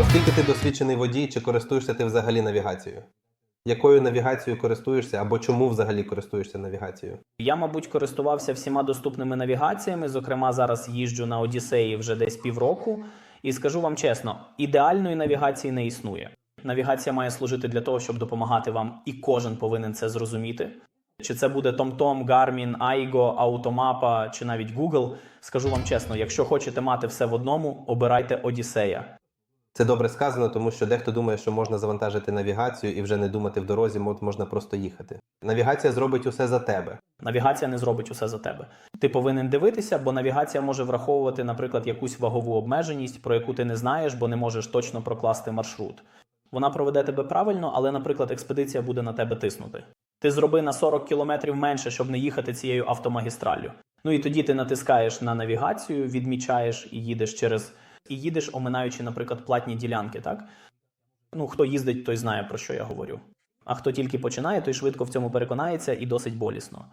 Оскільки ти досвідчений водій, чи користуєшся ти взагалі навігацією? Якою навігацією користуєшся або чому взагалі користуєшся навігацією? Я, мабуть, користувався всіма доступними навігаціями. Зокрема, зараз їжджу на Одіссеї вже десь півроку. І скажу вам чесно, ідеальної навігації не існує. Навігація має служити для того, щоб допомагати вам, і кожен повинен це зрозуміти. Чи це буде TomTom, Garmin, Aigo, Автомапа чи навіть Google. Скажу вам чесно, якщо хочете мати все в одному, обирайте Одіссея. Це добре сказано, тому що дехто думає, що можна завантажити навігацію і вже не думати в дорозі, можна просто їхати. Навігація зробить усе за тебе. Навігація не зробить усе за тебе. Ти повинен дивитися, бо навігація може враховувати, наприклад, якусь вагову обмеженість, про яку ти не знаєш, бо не можеш точно прокласти маршрут. Вона проведе тебе правильно, але, наприклад, експедиція буде на тебе тиснути. Ти зроби на 40 кілометрів менше, щоб не їхати цією автомагістраллю. Ну і тоді ти натискаєш на навігацію, відмічаєш і їдеш через і їдеш, оминаючи, наприклад, платні ділянки, так? Ну, хто їздить, той знає, про що я говорю. А хто тільки починає, той швидко в цьому переконається і досить болісно.